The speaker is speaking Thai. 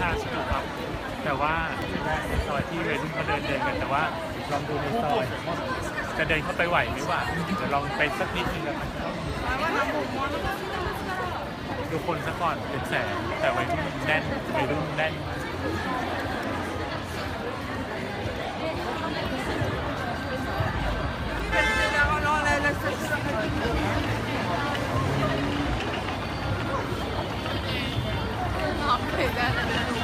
ทางสนุกครับ แต่ว่าในซอยที่วัยรุ่นเขาเดินเดินกันแต่ว่าลองดูในซอยจะเดินเข้าไปไหวไหมวะเดี๋ยวลองไปสักนิดนึงกันดูคนซะก่อนเป็นแสนแต่วัยรุ่นแน่นวัยรุ่นแน่น มากเ